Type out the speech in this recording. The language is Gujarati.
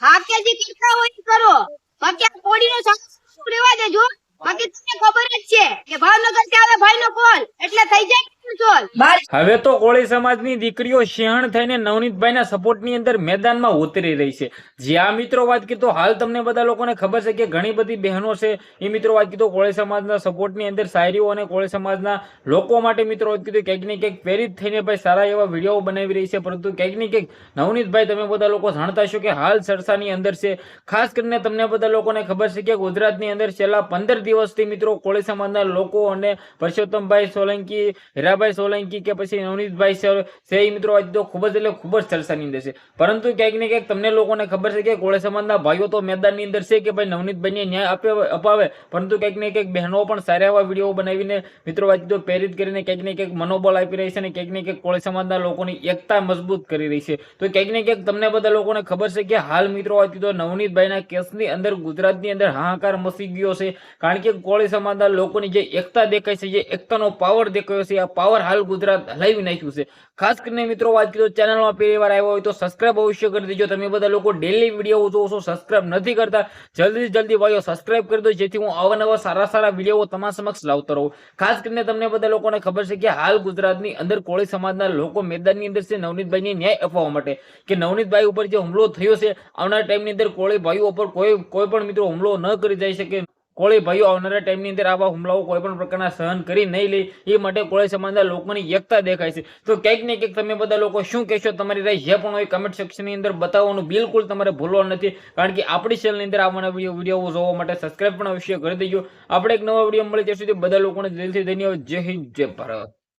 હાકેજી કરતા હોય કરો. બાકી આ કોડીનો સાંભળવું રહેવા દેજો? બાકી તમને ખબર જ છે કે ભાવનગરથી આવે ભાઈનો કોલ એટલે થઈ જાય સોલ હવે તો કોળી સમાજની દીકરીઓ શિહણ થઈને નવનીતભાઈના સપોર્ટની અંદર મેદાનમાં ઉતરી રહી છે. જ્યાં મિત્રો વાત કીધો, હાલ તમને બધા લોકોને ખબર છે કે ઘણી બધી બહેનો છે, એ મિત્રો વાત કીધો, કોળી સમાજના સપોર્ટની અંદર શાયરીઓ અને કોળી સમાજના લોકો માટે મિત્રો વાત કીધું, ક્યાંક ને ક્યાંક પ્રેરિત થઈને ભાઈ સારા એવા વીડિયો બનાવી રહી છે, પરંતુ ક્યાંક ને ક્યાંક નવનીતભાઈ તમે બધા લોકો જાણતા છો કે હાલ સરસાની અંદર છે. ખાસ કરીને તમને બધા લોકોને ખબર છે કે ગુજરાતની અંદર છેલ્લા પંદર દિવસથી મિત્રો કોળી સમાજના લોકો અને પરસોત્તમભાઈ સોલંકી, હીરાભાઈ સોલંકી કે પછી નવનીતભાઈ છે એ મિત્રો આજે તો ખૂબ જ એટલે ખૂબ જ ચર્ચાની અંદર છે. પરંતુ ક્યાંક ને ક્યાંક તમને લોકોને ખબર છે કે કોળી સમાજના ભાઈઓ તો મેદાનની અંદર છે કે ભાઈ નવનીતભાઈને ન્યાય આપે, અપાવે. પરંતુ ક્યાંક ને ક્યાંક બહેનો પણ સારા એવા વીડિયો બનાવીને મિત્રો આજે પ્રેરિત કરીને ક્યાંક ને ક્યાંક મનોબળ આપી રહી છે અને ક્યાંક ને ક્યાંક કોળી સમાજના લોકોની એકતા મજબૂત કરી રહી છે. તો ક્યાંક ને ક્યાંક તમને બધા લોકોને ખબર છે કે હાલ મિત્રો આજે તો નવનીતભાઈના કેસની અંદર ગુજરાતની અંદર હાહાકાર મસી ગયો છે. કારણ કે કોળી સમાજના લોકોની જે એકતા દેખાય છે, જે એકતાનો પાવર દેખાયો છે, આ પાવર હાલ ગુજરાત હલાવી નાખ્યું છે. ખાસ કરીને મિત્રો વાત કીધું ચેનલમાં પહેલી વાર આવ્યો હોય તો સબસ્ક્રાઇબ અવશ્ય કરી દેજો. તમે બધા લોકો ડેલી વીડિયો જોવો છો સબસ્ક્રાઇબ નથી કરતા, જલ્દી જલ્દી ભાઈઓ સબસ્ક્રાઇબ કરી દો, જેથી હું અવનવા સારા સારા વીડિયો તમારા સમક્ષ લાવતો રહું. ખાસ કરીને તમને બધા લોકોને ખબર છે કે હાલ ગુજરાતની અંદર કોળી સમાજના લોકો મેદાનની અંદર છે નવનીતભાઈને ન્યાય અપાવવા માટે કે નવનીતભાઈ ઉપર જે હુમલો થયો છે, આવનાર ટાઈમની અંદર કોળી ભાઈઓ ઉપર કોઈ કોઈ પણ મિત્રો હુમલો ન કરી જઈ શકે. કોળી ભાઈઓ આવનારા ટાઈમની અંદર આવા હુમલાઓ કોઈ પણ પ્રકારના સહન કરી નહીં લે, એ માટે કોળી સમાજના લોકોની એકતા દેખાય છે. તો ક્યાંક ને ક્યાંક તમે બધા લોકો શું કહેશો તમારી રાય જે પણ હોય કમેન્ટ સેક્શનની અંદર બતાવવાનું બિલકુલ તમારે ભૂલવાનું નથી. કારણ કે આપણી ચેનલની અંદર આવવાના વીડિયો જોવા માટે સબસ્ક્રાઇબ પણ અવશ્ય કરી દેજો. આપણે એક નવા વીડિયો મળે ત્યાં સુધી બધા લોકોને દિલથી ધન્યવાદ. જય હિન્દ, જય ભારત.